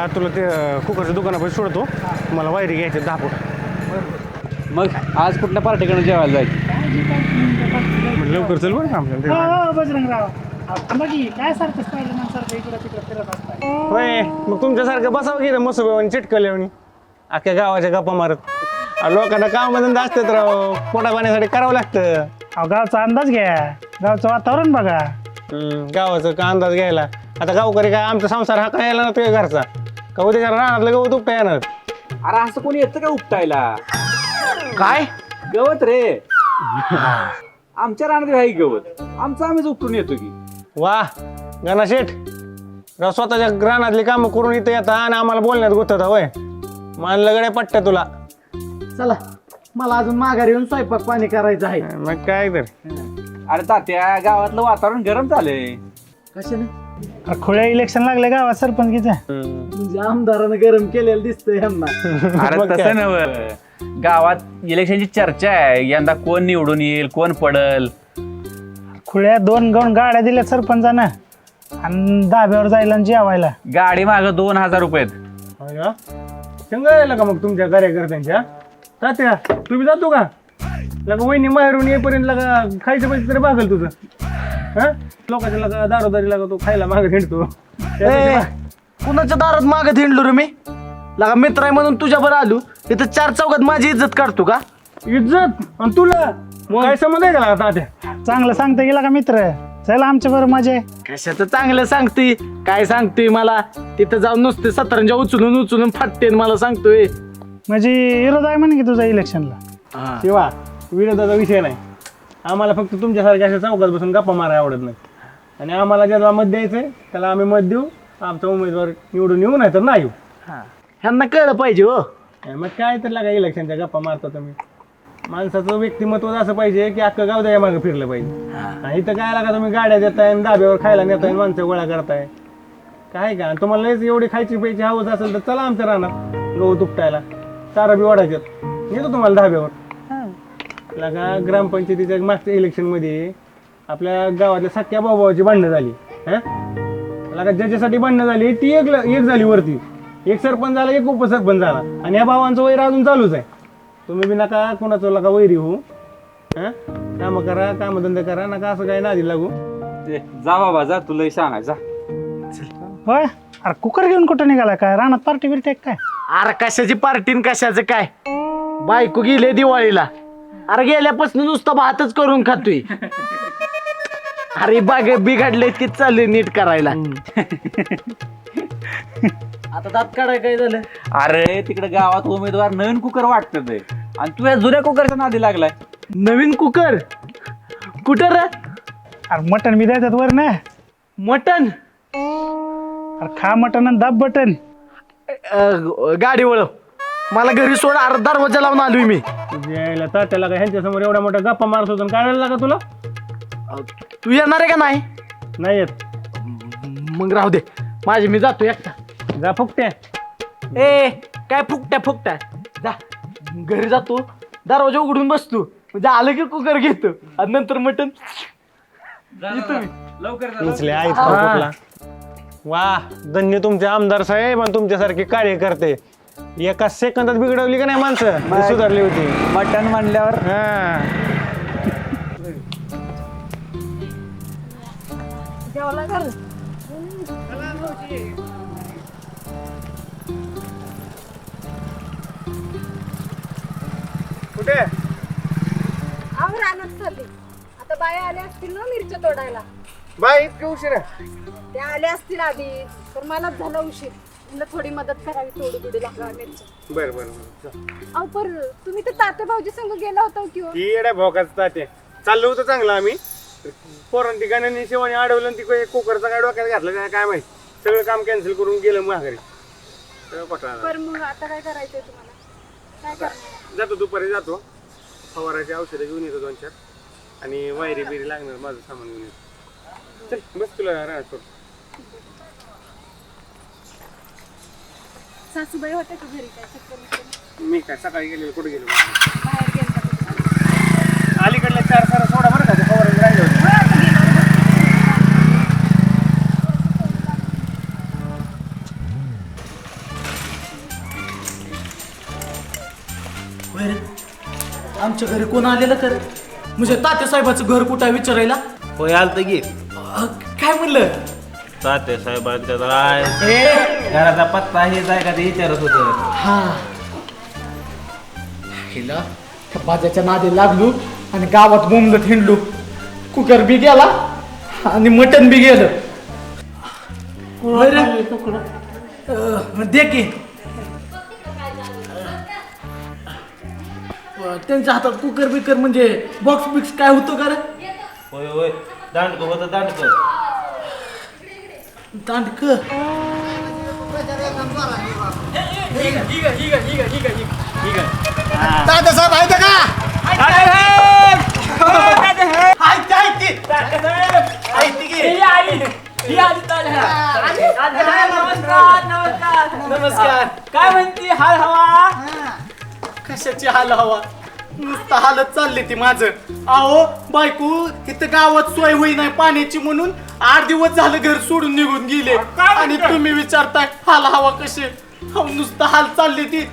हा तुला ते कुकरच्या दुकानापाशी सोडतो. मला वायरी घ्यायचे दहा फूट मग आज कुठल्या पार्टीकडे जेवायला जायचं? म्हणलं लवकर चल बरं आपल्याला ते. हो बजरंगराव. होय मग तुमच्यासारखं बसावं की मसोबेवानी चिटकल्यावानी अख्ख्या गावाच्या गप्पा मारत. लोकांना कामधंदा असतात राव. पोटा पाण्यासाठी करावं लागतं. अहो गावचा अंदाज घ्या. गावचं वातावरण बघा. गावाचं का अंदाज घ्यायला? आता गावकरी काय आमचा संसार हा काय येणार तुझ्या घरचा? का उद्या राहणार गवत उपटा येणार अरे असं कोणी येतं का उपटायला? काय? गवत रे. आमच्या रानात आहे गवत. आमचं आम्हीच उपटून येतो की. वा गणा शेठ. राव स्वतःच्या रानातली कामं करून इथं येता आणि आम्हाला बोलण्यात गुतवता होय. मानलं गड्या पट्ट्या तुला. चला मला अजून माघारी येऊन स्वयंपाक पाणी करायचं आहे. मग काय तर. अरे तात्या गावातलं वातावरण गरम झालंय. कशाने? खुळ्या इलेक्शन लागले गावात सरपंचकीचं. म्हणजे आमदारानं गरम केलेलं दिसतंय यांना. अरे? तसं नव गावात इलेक्शनची चर्चा आहे. यंदा कोण निवडून येईल कोण पडल? खुळ्या दोन गण गाड्या दिल्या सरपंचानं. आणि धाब्यावर जायला आणि जेवायला. गाडी माग दोन हजार रुपये? शेंगा यायला का मग तुमच्या कार्यकर्त्यांच्या? तात्या तुम्ही जातो का? लगा वहिनी बाहेरून येईपर्यंत लगा खायचं पैसे तरी भागल तुझं. हा? लोकांच्या लगा दारोदारी लागा तो खायला मागे हिंडतो. ए, कुणाच्या दारात मागत हिंडलो रे मी? लगा मित्र आहे म्हणून तुझ्या बरं आलो. इथं चार चौकात माझी इज्जत काढतो का? इज्जत? आणि तुला? काय संबंध आहे का तात्या चांगलं सांगता गेला का मित्र. चला आमच्या बरं मजा. आहे. कशाचं चांगलं सांगते काय सांगते मला? तिथं जाऊन नुसते सतरंजा उचलून उचलून फाटते आणि मला सांगतोय. म्हणजे विरोध आहे म्हणे की तुझा इलेक्शनला? शिवा विरोधाचा विषय नाही. आम्हाला फक्त तुमच्यासारख्या अशा चौकात बसून गप्पा मारायला आवडत नाही. आणि आम्हाला ज्याला मत द्यायचंय त्याला आम्ही मत देऊ. आमचा उमेदवार निवडून येऊ नाही तर नाही येऊ. ह्यांना कळलं पाहिजे हो. आणि मग काय तर लागा इलेक्शनच्या गप्पा मारता तुम्ही. माणसाचं व्यक्तिमत्व असं पाहिजे की अख्खं गाव द्या मागे फिरलं पाहिजे. आणि इथं काय लागा तुम्ही गाड्या देताय आणि धाब्यावर खायला नेताय आणि माणसं गोळा करताय. काय का? आणि तुम्हाला लयच एवढी खायची प्यायची हवस असेल तर चला आमच्या रानात गहू तुपटायला. चारा बी वाढायच्यात येतो तुम्हाला धाब्यावर. लागा ग्रामपंचायतीच्या मागच्या इलेक्शनमध्ये आपल्या गावातल्या सख्या भावाची भांडणं झाली हा? लागा ज्याच्यासाठी भांडणं झाली ती एक एक झाली वरती. एक सरपंच झाला एक उपसरपंच झाला. आणि या भावांचं वैर अजून चालूच आहे. तुम्ही बी नका कोणाचं लका वैरी हो हा? कामं करा कामधंदे करा नका असं काही नादी लागू. ते, जा बाबा जा तुला सांगाय जा. होय? अरे कुकर घेऊन कुठं निघाला काय? रानात पार्टी बिर्टी काय? अरे कशाची पार्टी न कशाचं काय? बायको गेले दिवाळीला. अरे गेल्यापासून नुसतं भातच करून खातोय. अरे बाग बिघडले की चालले नीट करायला. आता दात काढाय काय झालं? अरे तिकडे गावात उमेदवार नवीन कुकर वाटत आणि तू या जुन्या कुकरच्या नादी लागलाय. नवीन कुकर? कुठं रे? अरे मटन बी द्यायच्यात वर ना. मटन अरे खा मटन आणि दाब बटन गाडी वळव. मला घरी सोड अरे दरवाजा लावून आलोय मी. यायला तात्याला का ह्यांच्या समोर एवढ्या मोठ्या गप्पा मारत होतो काय लागा तुला? तू येणार आहे का नाही? नाही येत. मग राहू दे. माझे मी जातो एकटा. जा फुकट्या. ए काय फुकट्या फुकट्या? जा. घरी जातो. दरवाजा उघडून बसतो. म्हणजे आलं की कुकर घेतो. आणि नंतर मटन. लवकर उचले वा धन्य तुमचे आमदार साहेब आणि तुमच्यासारखे कार्यकर्ते. एका सेकंदात बिघडवली का नाही माणसं? सुधारली होती. मटण म्हणल्यावर? हा. कुठे? आव रानात चालली. आता बाया आल्या असतील ना मिरच्या तोडायला. बाई इतके उशीर त्या आल्या असतील आधी तर मलाच झाला उशीर. थोडी मदत करावी बिडी लागावी मिरच्या बरं बरं बरं. अहो पर तुम्ही तर तात्या भाऊजी संग गेला होता की हो? ती येड्या भोकाच ताते चाललो होतं चांगलं आम्ही. पोरांनी गाण्याने शिवानी अडवलं आणि ती कुकरचा काय डोक्यात घातलं काय काय माहिती. सगळं काम कॅन्सल करून गेलं माघारी सगळं पटला पर मग आता काय करायचंय तुम्हाला? काय करणार? जातो दुपारी जातो. फवाराची औषधं घेऊन येतो दोन चार आणि वायरी बिरी लागणार माझं सामान घेऊन येतो. चल बस तुला राहतो. सासूबाई होत्या का घरी काय चक्कर मी काय सकाळी गेलेलो कुठे गेलो अलीकडल्या चार सारा सोडा बरं का ते बरं, आमच्या घरी कोण आलेलं तर म्हणजे तात्या साहेबाचं घर कुठं आहे विचारायला? होय आलं तर अ, काय म्हणलं? तात्या साहेबांच्या राय घराचा पत्ता हेच आहे का ते विचारत होतं. हा. हिला त्या बाजाच्या नादी लागलो आणि गावात बोंबलत हिंडलो. कुकर बी गेला आणि मटन बी गेलं. होय रे? अ, दे की. अ, त्यांच्या हातात कुकर बिकर म्हणजे बॉक्स बिक्स काय होतं का रे? होय होय. दांडकं होतं दांडकं. दांडक दादासाहेब आहे का नमस्कार. काय म्हणती हाल हवा कशाची हाल हवा नुसतं हालत चालली ती माझं अहो बायको इथं गावात सोय होई नाही पाण्याची म्हणून आठ दिवस झालं घर सोडून निघून गेले. आणि तुम्ही विचारताय हाल हवा कशी? अहो, नुसतं हाल चालली ती.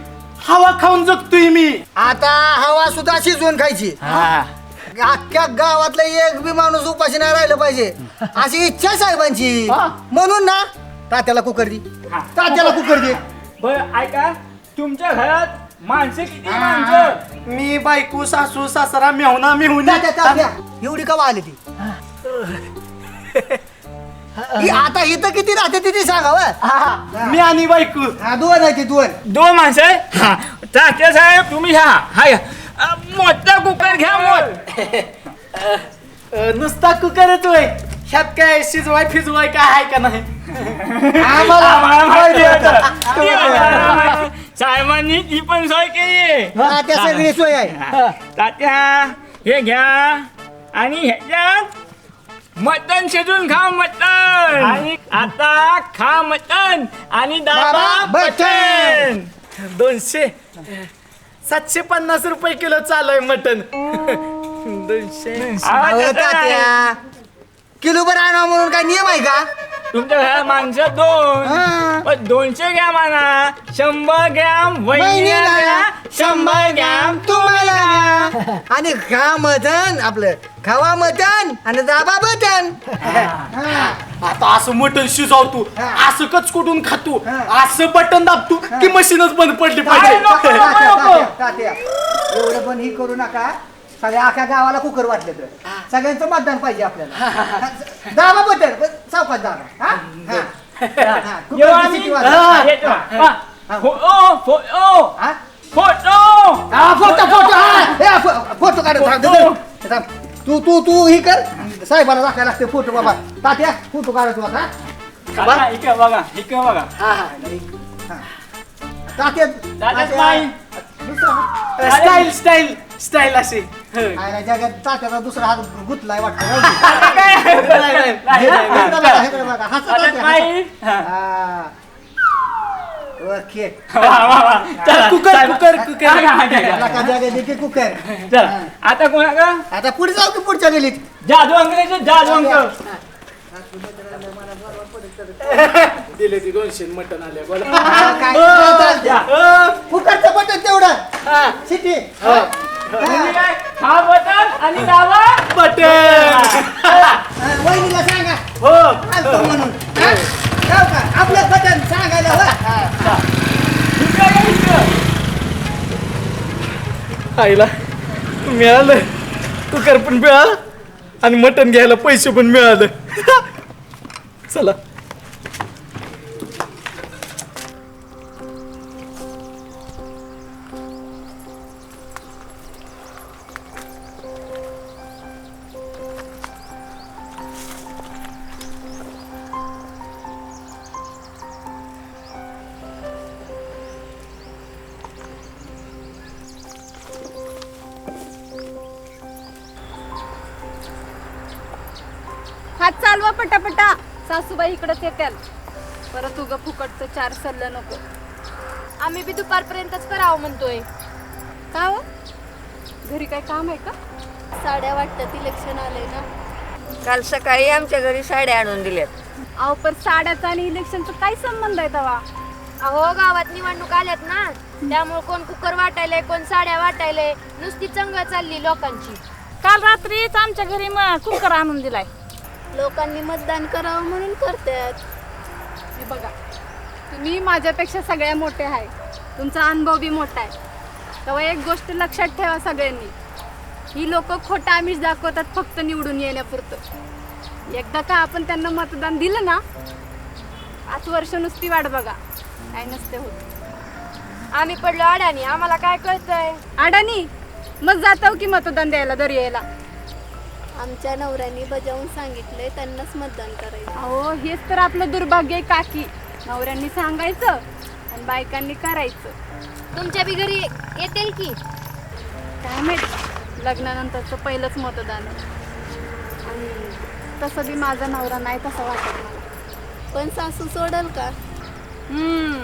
हवा खाऊन जगतोय मी. आता हवा सुद्धा शिजवून खायची. अख्ख्या गावातलं एक बी माणूस उपाशी नाही राहिलं पाहिजे. अशी इच्छा आहे साहेबांची. हा. म्हणून ना तात्याला कुकर दे. तात्याला कुकर दे. बरं ऐका तुमच्या घरात माणसं किती माणसं? मी बायको सासू सासरा तात्या तात्या एवढी का आली ती? ही आता इथं किती राहते तिथे सांगा व. मी आणि बायको. हा दोन आहे ती दोन? दोन माणसं आहे? हा. तात्या साहेब तुम्ही ह्या. हाय. मोठा कुकर घ्या मोठ. नुसता कुकरच होय ह्यात काय शिजवाय फिजवाय काय आहे का नाही? आम्हाला माहिती होतं. साहेबांनी ती पण सोय केली. तात्या सगळी सोय आहे. तात्या हे घ्या. आणि ह्याच्यात मटण शिजून खा मटण. आणि आता खा मटण आणि दाबा दाबा बटन दोनशे सातशे पन्नास रुपये किलो चालू आहे मटन दोनशे. अहो, तात्या किलो बर आणा म्हणून काय नियम आहे का? तुमच्या घरात माणसं दोन. हा. पण दोनशे ग्रॅम आणा. शंभर ग्रॅम वहिनीला वहिनीला द्या, शंभर ग्रॅम तुम्हाला द्या. आणि खा मटन आपलं खावा मटन आणि दाबा बटन आता असं मटन शिजवतो असं कच कुठून खातो? असं बटन दाबतो की मशीनच बंद पडली पाहिजे. तात्या एवढं पण ही करू नका. सगळ्या अख्या गावाला कुकर वाटलं तर. सगळ्यांचं मतदान पाहिजे आपल्याला. दाबा पण सावकाश दाबा. हा? हा. हा. कुकरची. शिटी वाजवा. हा. हा. फोटो फोटो हा? फोटो. हा, फोटो फोटो. फो- फोटो काढ थांब, थांब, थांब. तू तू तू ही कर. साहेबाला दाखवायला लागते फोटो बाबा. तात्या फोटो काढतो आता. बघा हा हा. हा. तात्या. दुसरा. स्टाईल स्टाईल स्टाईल अशी. आयला जगात तात्याचा दुसरा हात गुतलाय वाटतं बघा, बघा. हा. ओके. वा, वा, वा. चला, कुकर. Cooker cooker. हा, हा, हा, हा. नका जागा दे की कुकर. चला, आता आता पुढे जाऊ की पुढच्या गलीत? जादू अंक जादू अंक. दिले ती दोनशे मटन आले. बोला. हा, काय? चालतं. कुकरचं बटन तेवढं. सिटी. काय? हा बटन आणि दावा बटन वहिनीला सांगा हो आलतो म्हणून हा? जाऊ का? आपलं बटन सांगायला हवं. इकडे ये, इकडे. आईला मिळालं तुकार पण मिळालं आणि मटन घ्यायला पैसे पण मिळालं चला चालवा पटापटा. सासूबाई इकडंच येत्याल परत उग फुकटचं चार सल्लं नको. आम्ही बी दुपारपर्यंतच करावं म्हणतोय. का हो? घरी काय काम आहे का? साड्या वाटतात इलेक्शन आलंय ना. काल सकाळी आमच्या घरी साड्या आणून दिल्यात. अहो पण साड्याचा आणि इलेक्शनचा काय संबंध आहे तवा? अहो गावात निवडणूक आल्यात ना. त्यामुळे कोण कुकर वाटायलंय कोण साड्या वाटायलंय. नुसती चंग चालली लोकांची. काल रात्रीच आमच्या घरी मग कुकर आणून दिलाय. लोकांनी मतदान करावं म्हणून करतात. हे बघा तुम्ही माझ्यापेक्षा सगळ्या मोठे आहे. तुमचा अनुभव बी मोठा आहे. तेव्हा एक गोष्ट लक्षात ठेवा सगळ्यांनी. ही लोक खोटं आमिष दाखवतात फक्त निवडून येण्यापुरतं. एकदा का आपण त्यांना मतदान दिलं ना पाच वर्ष नुसती वाट बघा. काय नसते होत. आम्ही पडलो अडाणी आम्हाला काय कळतंय? अडाणी? मग जातो की मतदान द्यायला दर यायला आमच्या नवऱ्यांनी बजावून सांगितलंय त्यांनाच मतदान करायचं. अहो हेच तर आपलं दुर्भाग्य आहे काकी. नवऱ्यांनी सांगायचं आणि बायकांनी करायचं. तुमच्या बी घरी येतील की? काय माहीत? लग्नानंतरचं पहिलंच मतदान आहे. आणि तसं बी माझा नवरा नाही तसा वाटत मला. पण सासू सोडल का? हम्म,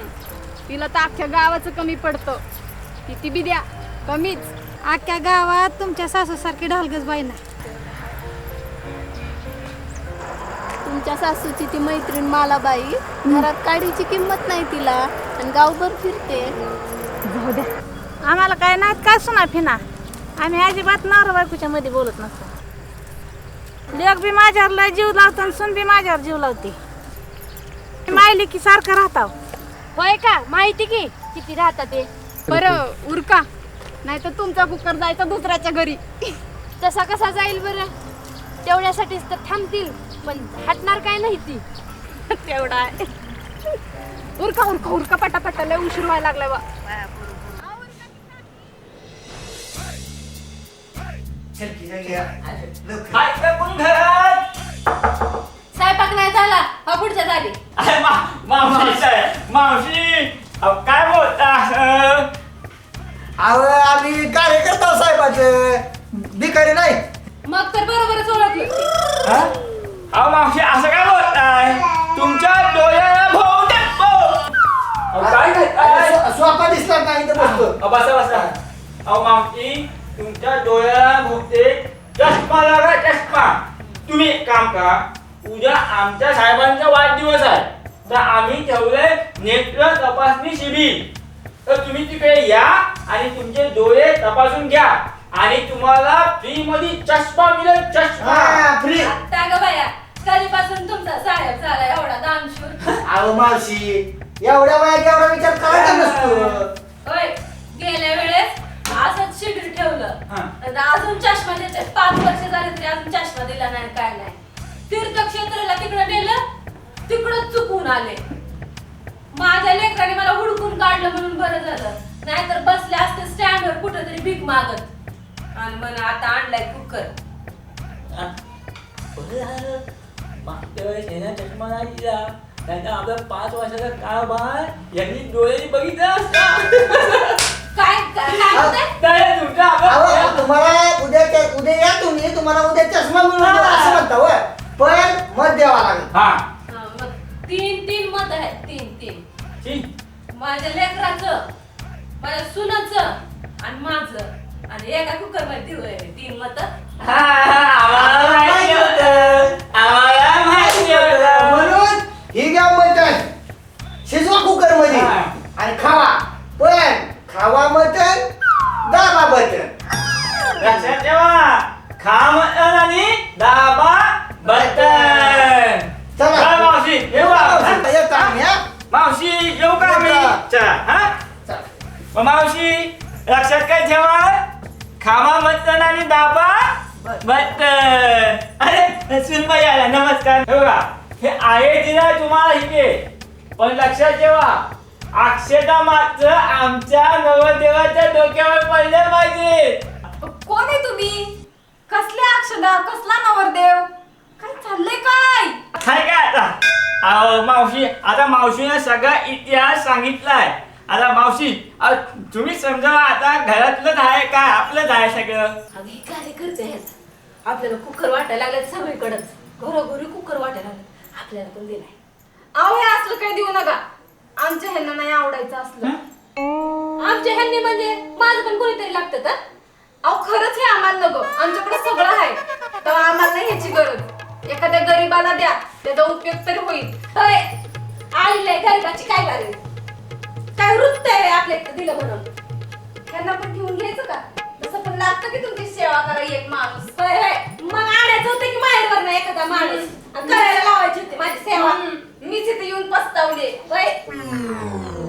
तिला तर अख्ख्या गावाचं कमी पडतं. किती बी द्या. कमीच. अख्ख्या गावात तुमच्या सासूसारखी ढालगच बाई ना तुमच्या सासूची ती मैत्रीण मालाबाई घरात काडीची किंमत नाही तिला आणि गावभर फिरते. जाऊ द्या आम्हाला काय नाही काय सुना फिना. आम्ही अजिबात नवरा बायकोच्या मध्ये बोलत नसतो. लेख बी माझ्यावर लय जीव लावतो आणि सून बी माझ्यावर जीव लावते. मायली की सारखं राहताव. होय का? माहिती की किती राहतात ते. बरं उरका. नाही तर तुमचा कुकर जायचा दुसऱ्याच्या घरी. तसा कसा जाईल बरं? तेवढ्यासाठीच तर थांबतील. पण हटणार काय नाही ती. तेवढा आहे. उरका उरका उरका पटापटा. लय उशीर व्हायला लागलाय बा. स्वयंपाक नाही झाला हा पुढच्या झाली मावशी साहेब, मावशी अहो, काय बोलता? अहो आम्ही कार्यकर्ता साहेबाचे. भिकारी नाही. मग तर बरोबरच ओळखलं. हा? अहो मावशी असं काय बोलताय तुमच्या डोळ्याला भोव अहो काय काय स्वतः दिसला नाही तर बसतो अहो, बसा बसा अहो मावशी तुमच्या डोळ्याला भोवते चष्मा लागा चष्मा तुम्ही एक काम करा उद्या आमच्या साहेबांचा वाढदिवस आहे तर आम्ही ठेवलंय नेत्र तपासणी शिबिर तर तुम्ही तिकडे या आणि तुमचे डोळे तपासून घ्या आणि तुम्हाला फ्री मध्ये चष्मा मिळेल चष्मा हा फ्री आता ग बाया कधीपासून तुमचा साहेब झाला एवढा दानशूर. अहो मावशी एवढ्या वयात एवढा विचार करायचा नसतो. होय गेल्या वेळेस असंच शिबिर ठेवलं. हा. आणि अजून चष्मा देते पाच वर्ष झाले तरी अजून चष्मा दिला नाही काय नाही. तीर्थक्षेत्राला तिकडे नेलं तिकडं चुकून आले. माझ्या लेकराने मला हुडकून काढलं म्हणून बरं झालं. नाहीतर बसले असते स्टँडवर कुठं तरी भीक मागत. आणि मला आता आणलाय कुकर. मागच्या वेळेस यांना चष्मा नाही दिला. त्यांना आपला पाच वर्षाचा कारभार यांनी डोळे बघितला असता काय काय होतंय? अहो तुम्हाला उद्या उद्या या तुम्ही तुम्हाला उद्या चष्मा मिळून देऊ असं म्हणता होय. पण मत द्यावा लागेल. हा. हा, मग तीन तीन मत आहेत तीन तीन. ठीक. माझ्या लेकराचं माझ्या सुनाचं आणि माझं. आणि एका कुकरमध्ये तीन मत. म्हणून ही घ्या मटण शिजवा कुकरमध्ये. आणि खावा पण खावा मटण दाबा बटन लक्षात ठेवा खा मटण आणि दाबा बटन चला. मावशी येऊ? हा? येतो आम्ही हा मावशी येऊ का आम्ही. चला हा चला. मग मावशी लक्षात काय ठेवा खावा मटण आणि दाबा बटन. अरे सुनबाई आला नमस्कार. हे बघा हे आहे दिला तुम्हाला इथे पण लक्षात ठेवा अक्षता मात्र आमच्या नवदेवाच्या डोक्यावर पडले पाहिजे. कोण आहे तुम्ही? कसले अक्षदा? कसला नवरदेव? काय चाललंय काय? काय काय आता? अहो, मावशी आता मावशीने सगळा इतिहास सांगितलाय. आता मावशी अहो, तुम्ही समजा आता घरातलंच आहे का? आपलंच आहे सगळं. अगं हे कार्यकर्ते आहेत. आपल्याला कुकर वाटायला लागले सगळीकडेच. घरोघरी कुकर वाटायला लागले आपल्याला पण दिलाय. अहो हे असलं काही देऊ नका. आमच्या ह्यांना नाही आवडायचं असलं. आमच्या ह्यांनी म्हणजे माझं पण कोणीतरी लागतं तर? अहो खरंच हे आम्हाला नको. आमच्याकडे सगळं आहे. तेव्हा आम्हाला नाही ह्याची गरज. एखाद्या गरीबाला द्या. त्याचा उपयोग तरी होईल. आईले गरीबाची काय गरज? काय वृत्त आहे आपल्या इथं दिलं म्हणून? त्यांना पण ठेवून घ्यायचं का? तसं पण लागतं की तुमची सेवा करा एक माणूस. होय होय. मग आणायचं होतं की माहेरवर नाही एखादा माणूस? आणि करायला लावायची होती माझी सेवा. मीच इथे येऊन पस्तावले. होय.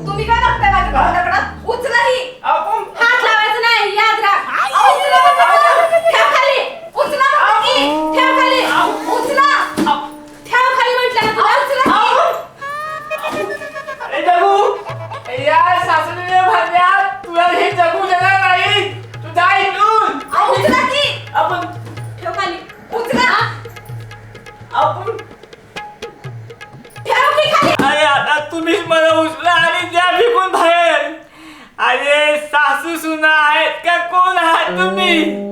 तुम्ही काय बघताय माझ्या भावनाकडं उचला ही आपण हात लावायचं नाही याद राख. उचला. ठेव खाली. उचला की. ठेव खाली उचला ठेव खाली म्हटलं ना तुला उचला की. अरे जगू या सासरीने भांड्यात तुला हे जगू देणार नाही. तू जा इथून. अहो, उचला की. आपण ठेव खाली. उचला. आपण ठेव की खाली. अरे आता तुम्हीच मला उचला आणि द्या फेकून बाहेर. अरे सासू सुना आहेत का? कोण आहात तुम्ही?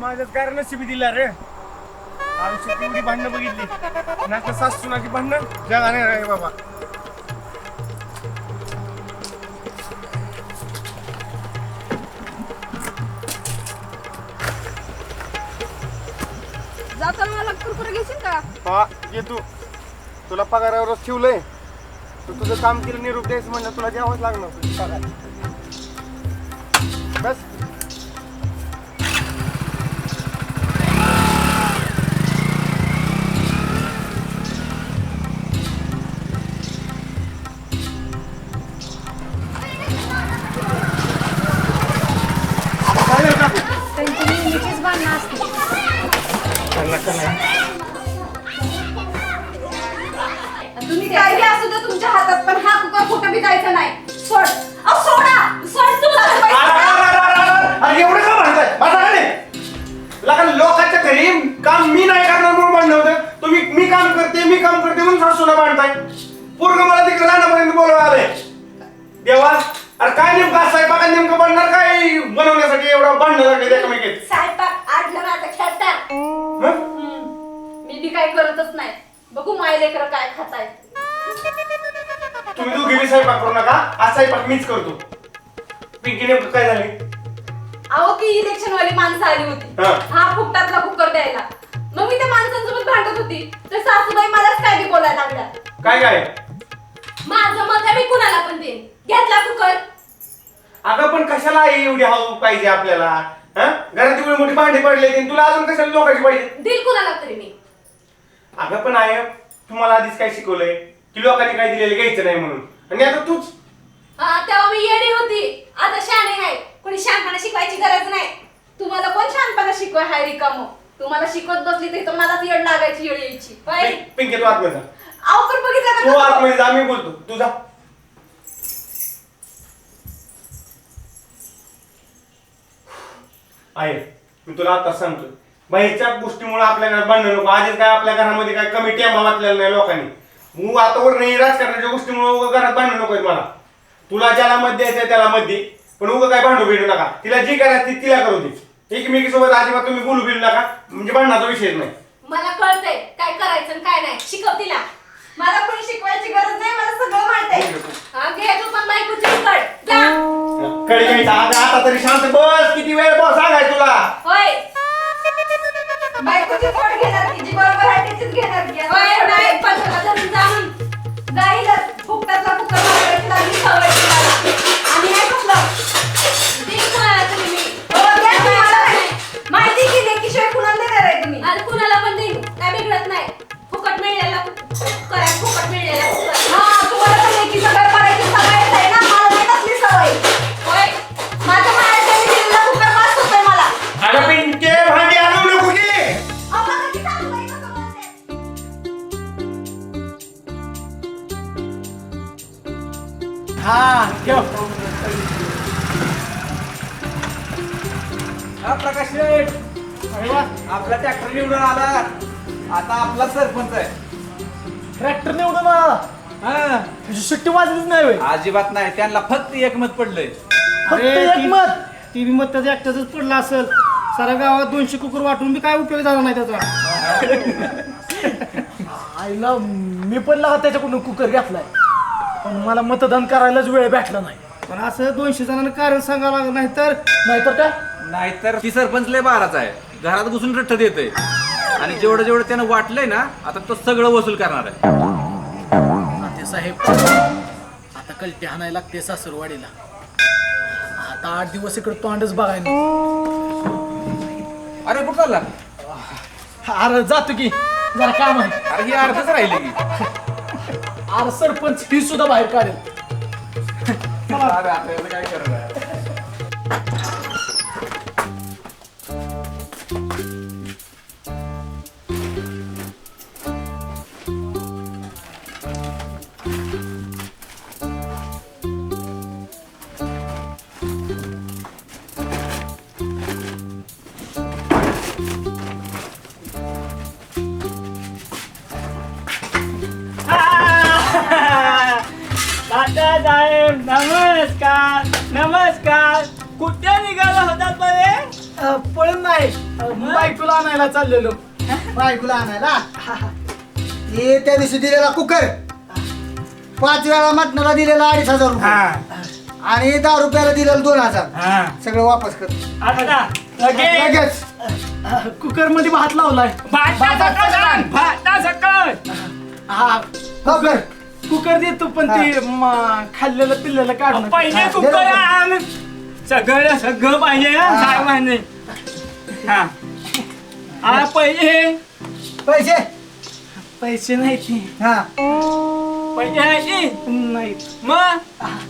माझ्याच काय नशिबी दिला रे. आयुष्यात एवढी भांडणं बघितली. ना तर सासू सुनाची भांडणं. जगाने रे बाबा. जाताना मला कुरकुरे घेशील का? हा ये तू. तुला पगारावरच ठेवलंय. तू तुझं काम केलं निरूप द्यायचं म्हणलं तुला द्यावंच लागणार. तुझी पगार मांडताय पूर्ण मला तिकडे जाण्यापर्यंत बोलवा देवा अरे काय नेमकं स्वयंपाकात नेमकं बनणार काय? बनवण्यासाठी एवढं भांडणं लागले एकमेकीत. स्वयंपाक आडलं माझं खेळता हं? मी बी काय करतच नाही. बघू माय लेकर काय खाताय तुम्ही दोघी बी स्वयंपाक करू नका. आज स्वयंपाक मीच करतो. पिंकी नेमकं काय झाले? अहो ती इलेक्शन वाली माणसं आली होती. हा. हा फुकटातला कुकर द्यायला. मग मी त्या माणसांसोबत भांडत होती. तर सासूबाई मलाच काय बी बोलायला लागल्या. काय काय माझं मत आहे मी कुणाला पण देईन. घेतला कुकर अगं पण कशाला आई एवढी हाऊ पाहिजे आपल्याला? हं? घरात एवढी मोठी भांडी पडली तुला अजून कशाला लोकांची पाहिजे? दिल कुणाला तरी मी. अगं पण आहे तुम्हाला आधीच काय शिकवलंय? की लोकांनी काय दिलेलं घ्यायचं नाही म्हणून. आणि आता तूच. हा तेव्हा मी येडी होती. आता शाणे आहे. कोणी शहाणपणा शिकवायची गरज नाही. तुम्हाला कोण छानपणा शिकवाय? हाय रिकामो. तुम्हाला शिकवत बसली तर इथं मलाच येड लागायची येड यायची. होय? पिंकी तू आतमध्ये जा. अहो पण बघितलं तू का आतमध्ये जा मी बोलतो. तू जा. आहे मी तुला आता सांगतो. बाहेरच्या गोष्टीमुळे आपल्या घरात भांडण नको. आधीच काय आपल्या घरामध्ये काय कमी टेंबा वाचलेला नाही लोकांनी. मग आता वर नाही राजकारणाच्या गोष्टीमुळे घरात भांडण नको मला. तुला ज्याला मत द्यायचं त्याला मत दे. पण उगं काय भांडू बिडू नका. तिला जी करायचं ती तिला करू दे. एकमेकीसोबत अजिबात तुम्ही बोलू बिलू नका. म्हणजे भांडणाचा विषयच नाही. मला कळतंय काय करायचं आणि काय नाही. शिकव तिला. मला कोणी शिकवायची गरज नाही मला सगळं माहीत आहे. हा घे तू पण बायकोची कळ जा. कडे घ्यायचा आता आता तरी शांत बस किती वेळ बस सांगाय तुला. होय. बायकोची कोण घेणार की जी बरोबर आहे त्याचीच घेणार की? होय नाही पण धरून जाऊन. जाईलच. फुकटातला फुकट लागली. अजिबात नाही त्यांना फक्त एक मत पडलंय. फक्त एक मत त्याचं एकट्याच पडलं असेल. साऱ्या गावात दोनशे कुकर वाटून बी काय उपयोग झाला नाही त्याचा? आईला मी पण लगा त्याच्याकडून कुकर घेतलाय. पण मला मतदान करायलाच वेळ भेटला नाही. पण असं दोनशे जणांना कारण सांगावं लागलं नाही तर? नाहीतर काय? नाहीतर ती सरपंच लय बाराचा आहे. घरात घुसून रट्ट देते. आणि जेवढं जेवढं त्यानं वाटलंय ना आता तो सगळं वसूल करणार आहे. ते साहेब कलटी हाणायला लागते सासरवाडीला. आता आठ दिवस इकडे तोंडच बघायला अरे कुठं चालला अरे जातो की. जरा काम आहे. अरे ही अर्धच राहिली की. अरे सरपंच ही सुद्धा बाहेर काढेल. अरे आता याचं काय करणार पळून नाही बायकोला आणायला चाललेलो. बायकोला आणायला. हे त्या दिवशी दिलेला कुकर. पाच वेळा मटणाला दिलेला अडीच हजार रुपये. आणि दहा रुपयाला दिलेला दोन हजार. सगळं वापस कर. आता लगेच. लगेच. कुकरमध्ये भात लावलाय. भाता सकळ हा लवकर कुकर देतो पण ते म, खाल्लेलं पिल्लेलं काढून पहिले हा, कुकर आण. सगळं सगळं पाहिजे हा, हा. साहेबांनी. हा. पहिले पैसे? पैसे नाही ते. हा. पैसे आहे नाही. मग?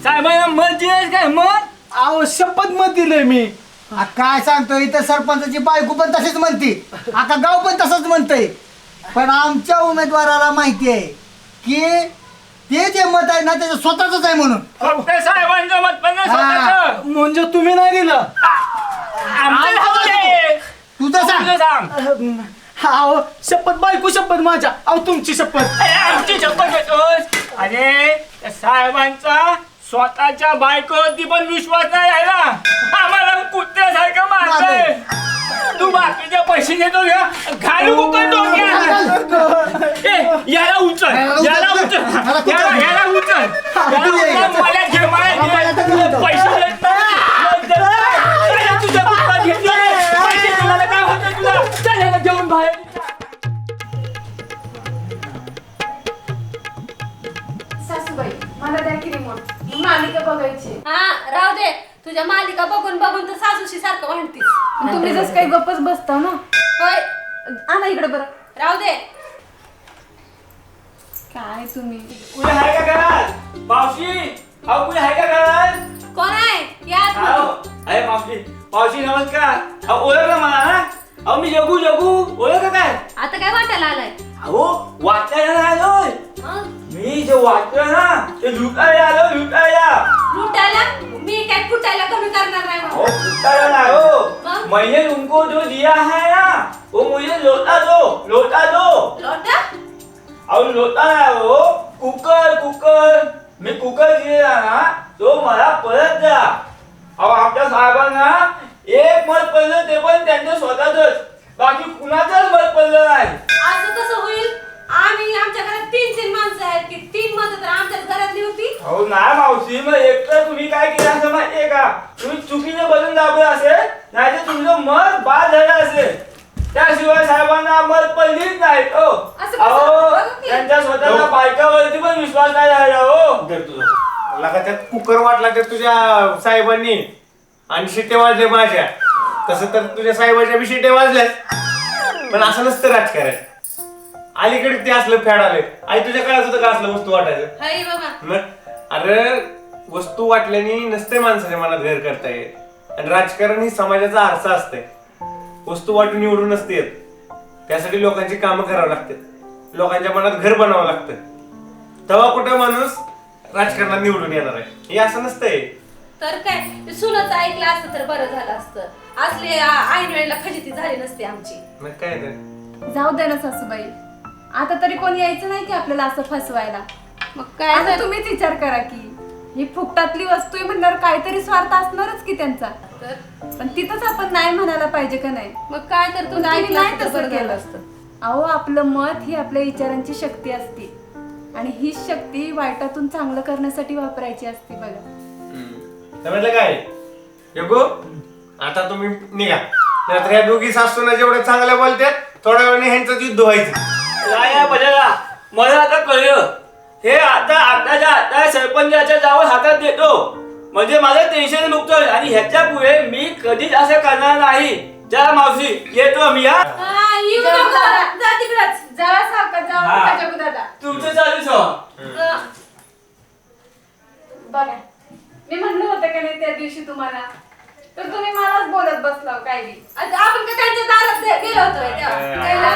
साहेबांना मत दिलेस काय मत? अहो शपथ मत दिलंय मी. आ, काय सांगतो इथं सरपंचाची बायको पण तशीच म्हणते. आता गाव पण तसंच म्हणतंय. पण आमच्या उमेदवाराला माहिती आहे की ते जे मत आहे ना त्याचं स्वतःच आहे म्हणून. फक्त साहेबांचं मत पण नाही स्वतःचं. म्हणजे तुम्ही नाही दिलं. आमचं तुझं सांग. तुझं सांग. अहो शपथ बायको शपथ माझ्या. अहो तुमची शपथ. अरे आमची शपथ घेतोस? अरे त्या साहेबांचा स्वतःच्या बायकोवरती पण विश्वास नाही राहिला आम्हाला कुत्र्यासारखं मारतोय. तू बाकीचे पैसे देतो का घालू कुकर डोक्यात ए, याला उचल. याला उचल. याला याला उचल. याला उचल. मला घे मला घे. पैसे मालिका बघून बघून तर सासूशी सारखं म्हणतीस तुम्ही जसं काही गप्पच बसता ना. होय. आणा इकडे बरं. राहू दे. काय तुम्ही? कुणी आहे का घरात? मावशी अहो कुणी आहे का घरात? कोण आहे? या अहो. अरे मावशी मावशी नमस्कार. अहो ओळखलं मला ना अहो मी जगू जगू. ओळखलं काय? आता काय वाटायला आलाय अहो वाचायला नाही आलोय हं? मी जे वाचतोय ना ते लुटायला आलो लुटायला. लुटायला? मी काय कुटायला कमी करणार नाही अहो मग. लुटायला नाही हो. मग? मैंने तुमको जो दिया है ना वो मुझे लौटा दो लौटा दो. लोटा? अहो लोटा हो कुकर कुकर. मी कुकर दिलेला ना तो मला परत द्या. अहो आमच्या साहेबांना एक मत पडलं ते पण त्यांचं स्वतःच बाकी कुणाचंच मत पडलं नाही. आम्ही आमच्या घरात तीन तीन माणसं आहेत की तीन माणसं तर आमच्या घरातली होती. हो ना मावशी मग एकटं तुम्ही काय केलं असं माहितीये का? तुम्ही चुकीचं बदलून दाबलं असेल? नाही तर तुमचं मत बाद झालं असेल. त्याशिवाय साहेबांना मत पहिलीच नाही. हो. अहो त्यांच्या स्वतःच्या बायकावरती पण विश्वास नाही झाला हो. धर तुझा. लगा त्यात कुकर वाटला तर तुझ्या साहेबांनी? आणि शिट्टे वाजले माझ्या. तसं तर तुझ्या साहेबाच्या बी शिट्टे वाजल्यात. पण असं नसतं राजकारण. अलीकडे ते असलं फॅड आले आई तुझ्या काळात होतं का असलं वस्तू वाटायचं? हाय बाबा. मग? अरे वस्तू वाटल्याने नसते माणसाच्या मनात घर करता येत. आणि राजकारण ही समाजाचा आरसा असते वस्तू वाटून निवडून नसते येत. त्यासाठी लोकांची कामं करावं लागतात. लोकांच्या मनात घर बनावं लागतं. तेव्हा कुठं माणूस राजकारणात निवडून येणार आहे? हे असं नसतंय. तर काय? सुनच ऐकलं असतं तर बरं झालं असतं. असले ऐन वेळेला फजिती झाली नसते आमची. मग काय तर? जाऊ दे ना सासूबाई. आता तरी कोणी यायचं नाही की आपल्याला असं फसवायला. मग काय आता झालं? तुम्हीच विचार करा की ही फुकटातली वस्तू आहे म्हणल्यावर काहीतरी स्वार्थ असणारच की त्यांचा. तर? पण तिथंच आपण नाही म्हणायला पाहिजे का नाही? मग काय तर तुम्ही ऐकलं नाही असतं तर तसं बरं झालं केलं. असतं. अहो आपलं मत ही आपल्या विचारांची शक्ती असते. आणि ही शक्ती वाईटातून चांगलं करण्यासाठी वापरायची असते बघा. समजलं काय? योगो आता तुम्ही निघा. नाहीतर ह्या दोघी सासूना जेवढे चांगल्या बोलतात थोड्या वेळाने ह्यांचं युद्ध व्हायचं. नाही नाही बजाला मला आता कळलं हे आता आताच्या आता सरपंचाच्या जावं हातात देतो म्हणजे माझं टेन्शन मुक्त होईल आणि ह्याच्या पुढे मी कधीच असं करणार नाही जा मावशी येतो मी हा हा, येऊ जाऊ नको. दादा. जा तिकडंच. जावा सावकाश जावा हा. माझ्या दादा तुमचं हो हा. बघा मी म्हणलं होतं का नाही त्या दिवशी तुम्हाला तर तुम्ही मलाच बोलत बसला काय बी आता आपण का त्यांच्या दारात गे- गेलो होतो? त्याला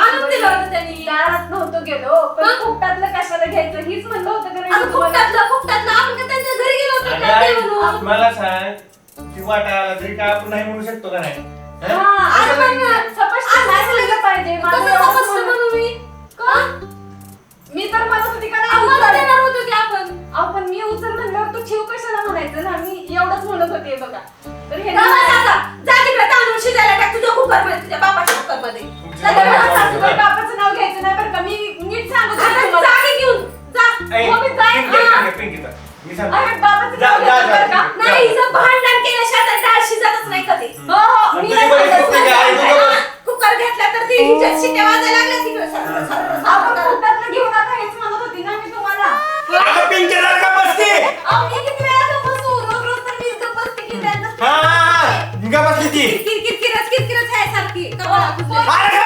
आणून दिलं होतं त्यांनी दारात नव्हतो गेलो पण मग? फुकटातलं कशाला घ्यायचं हीच म्हणलं होतं का नाही तुम्हाला? फुकटातलं फुकटातलं आपण का त्यांच्या घरी गेलो होतो? मला सांग ती वाटायला तरी काय आपण नाही म्हणू शकतो का नाही हा, हं? पण स्पष्ट पाहिजे कसं म्हणू मी? का? मी तर म्हणत होती का नाही आम्हाला उचल. देणार होतो की आपण अहो, पण मी उचल म्हणल्यावर तू ठेव कशाला म्हणायचं ना मी एवढंच म्हणत होते बघा तर हे जा बा, जा, जा. जा तिकडे तांदूळ शिजायला टाक तुझ्या कुकरमध्ये तुझ्या बापाच्या कुकरमध्ये तुमच्या तर मला बापाच्या सासूबाई कुकरमध्ये. बापाचं नाव घ्यायचं नाही बरं का मी नीट सांगत होते आता तुम्हाला. जा की घेऊन जा ऐ, हो, मी जाईन. पिंकी, हा. पिंकी, पिंकीचा. मी सांगतो. अरे बाबाचं जा, नाव जा, घ्यायचं जा, बरं का? जा. नाही हिचं भांडण केल्याशिवाय तर डाळ शिजतच नाही कधी हो हो मी तुझी नाही सांगत. कुकर घेतला तर ती हिच्यात शिट्ट्या वाजायला लागल्या तिकडे हा. गा बसली ती. किरकिर किरकिरच किरकिरच आहे सारखी. कपाळा अरे